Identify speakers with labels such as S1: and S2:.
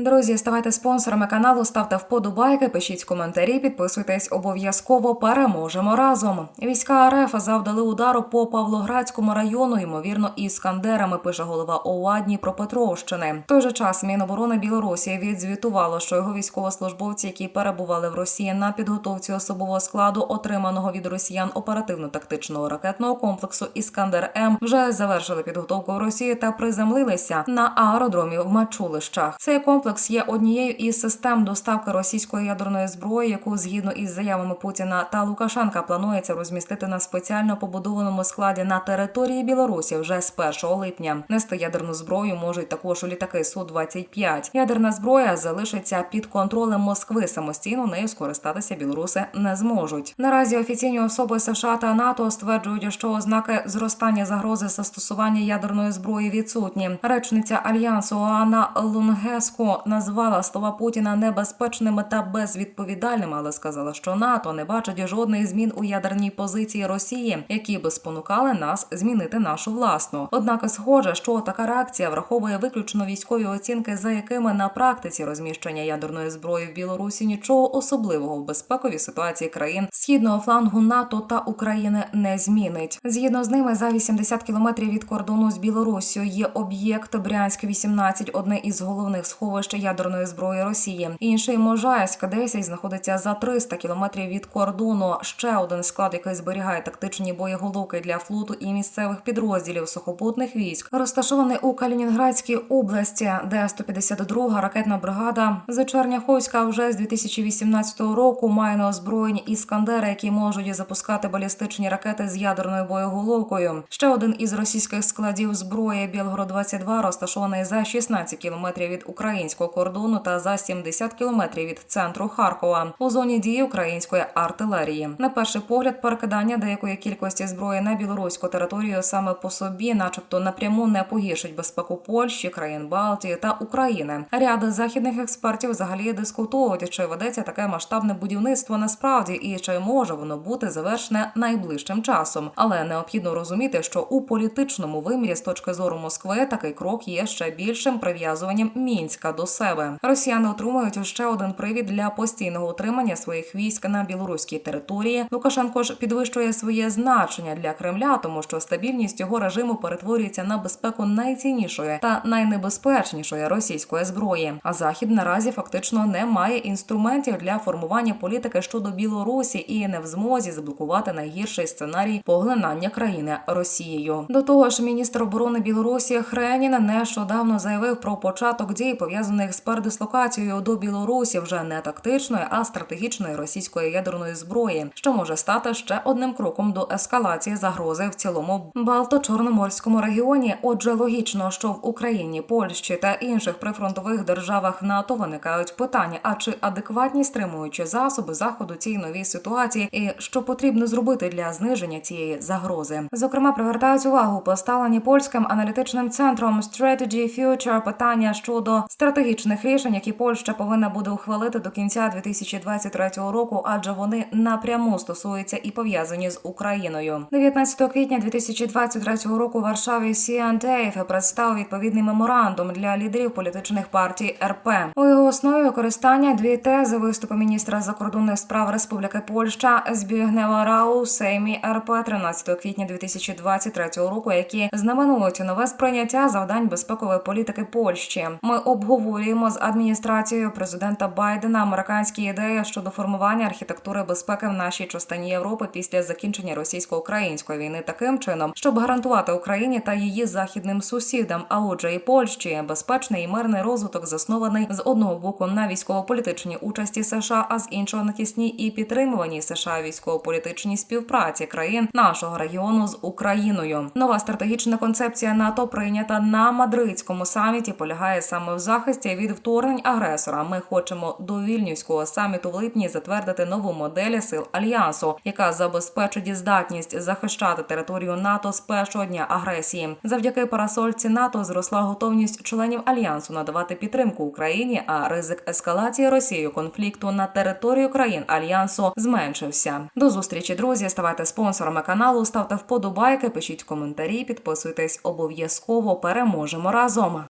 S1: Друзі, ставайте спонсорами каналу, ставте вподобайки, пишіть коментарі, підписуйтесь обов'язково. Переможемо разом. Війська РФ завдали удару по Павлоградському району, ймовірно, іскандерами. Пише голова ОУА Дніпропетровщини. В той же час Міноборони Білорусі відзвітувало, що його військовослужбовці, які перебували в Росії на підготовці особового складу, отриманого від росіян оперативно-тактичного ракетного комплексу Іскандер М, вже завершили підготовку в Росії та приземлилися на аеродромі в Мачулищах. Цей комплекс є однією із систем доставки російської ядерної зброї, яку згідно із заявами Путіна та Лукашенка планується розмістити на спеціально побудованому складі на території Білорусі вже з 1 липня. Нести ядерну зброю можуть також у літаки су 25 Ядерна зброя залишиться під контролем Москви. Самостійно нею скористатися білоруси не зможуть. Наразі офіційні особи США та НАТО стверджують, що ознаки зростання загрози застосування ядерної зброї відсутні. Речниця альянсу Анна Лунгеско назвала слова Путіна небезпечними та безвідповідальними, але сказала, що НАТО не бачить жодних змін у ядерній позиції Росії, які би спонукали нас змінити нашу власну. Однак, схоже, що така реакція враховує виключно військові оцінки, за якими на практиці розміщення ядерної зброї в Білорусі нічого особливого в безпековій ситуації країн східного флангу НАТО та України не змінить. Згідно з ними, за 80 кілометрів від кордону з Білоруссю є об'єкт Брянськ 18 одне із головних сховищ ядерної зброї Росії. Інший Можайськ 10 знаходиться за 300 кілометрів від кордону. Ще один склад, який зберігає тактичні боєголовки для флоту і місцевих підрозділів сухопутних військ, розташований у Калінінградській області, де 152 ракетна бригада з Черняховська вже з 2018 року має на озброєнні іскандери, які можуть запускати балістичні ракети з ядерною боєголовкою. Ще один із російських складів зброї Білгород 22 розташований за 16 кілометрів від українського кордону та за 70 кілометрів від центру Харкова у зоні дії української артилерії. На перший погляд, перекидання деякої кількості зброї на білоруську територію саме по собі, начебто, напряму не погіршить безпеку Польщі, країн Балтії та України. Ряд західних експертів взагалі дискутують, чи ведеться таке масштабне будівництво насправді і чи може воно бути завершене найближчим часом. Але необхідно розуміти, що у політичному вимірі з точки зору Москви такий крок є ще більшим прив'язуванням мінська до себе. Росіяни отримують ще один привід для постійного утримання своїх військ на білоруській території. Лукашенко ж підвищує своє значення для Кремля, тому що стабільність його режиму перетворюється на безпеку найціннішої та найнебезпечнішої російської зброї. А захід наразі фактично не має інструментів для формування політики щодо Білорусі і не в змозі заблокувати найгірший сценарій поглинання країни Росією. До того ж, міністр оборони Білорусі Хренін нещодавно заявив про початок дій пов'язаних з передислокацією до Білорусі вже не тактичної, а стратегічної російської ядерної зброї, що може стати ще одним кроком до ескалації загрози в цілому Балто-Чорноморському регіоні. Отже, логічно, що в Україні, Польщі та інших прифронтових державах НАТО виникають питання: а чи адекватні стримуючі засоби заходу цій новій ситуації, і що потрібно зробити для зниження цієї загрози? Зокрема, привертають увагу поставлені польським аналітичним центром Strategy Future питання щодо стратегічних рішень, які Польща повинна буде ухвалити до кінця 2023 року, адже вони напряму стосуються і пов'язані з Україною. 19 квітня 2023 року у Варшаві CNDF представив відповідний меморандум для лідерів політичних партій РП. У його основі використання дві тези виступу міністра закордонних справ Республіки Польща Збігнева Рау Сеймі РП 13 квітня 2023 року, які знаменують нове сприйняття завдань безпекової політики Польщі. Ми обговорюємо з адміністрацією президента Байдена американські ідеї щодо формування архітектури безпеки в нашій частині Європи після закінчення російсько-української війни таким чином, щоб гарантувати Україні та її західним сусідам, а отже, і Польщі безпечний і мирний розвиток заснований з одного боку на військово-політичній участі США, а з іншого на тісній і підтримуваній США військово-політичній співпраці країн нашого регіону з Україною. Нова стратегічна концепція НАТО прийнята на мадридському саміті. Полягає саме в захисті від вторгнень агресора. Ми хочемо до вільнюського саміту в липні затвердити нову модель сил альянсу, яка забезпечить здатність захищати територію НАТО з першого дня агресії. Завдяки парасольці НАТО зросла готовність членів альянсу надавати підтримку Україні, а ризик ескалації Росією конфлікту на територію країн альянсу зменшився. До зустрічі, друзі. Ставайте спонсорами каналу, ставте вподобайки, пишіть коментарі, підписуйтесь обов'язково. Переможемо разом.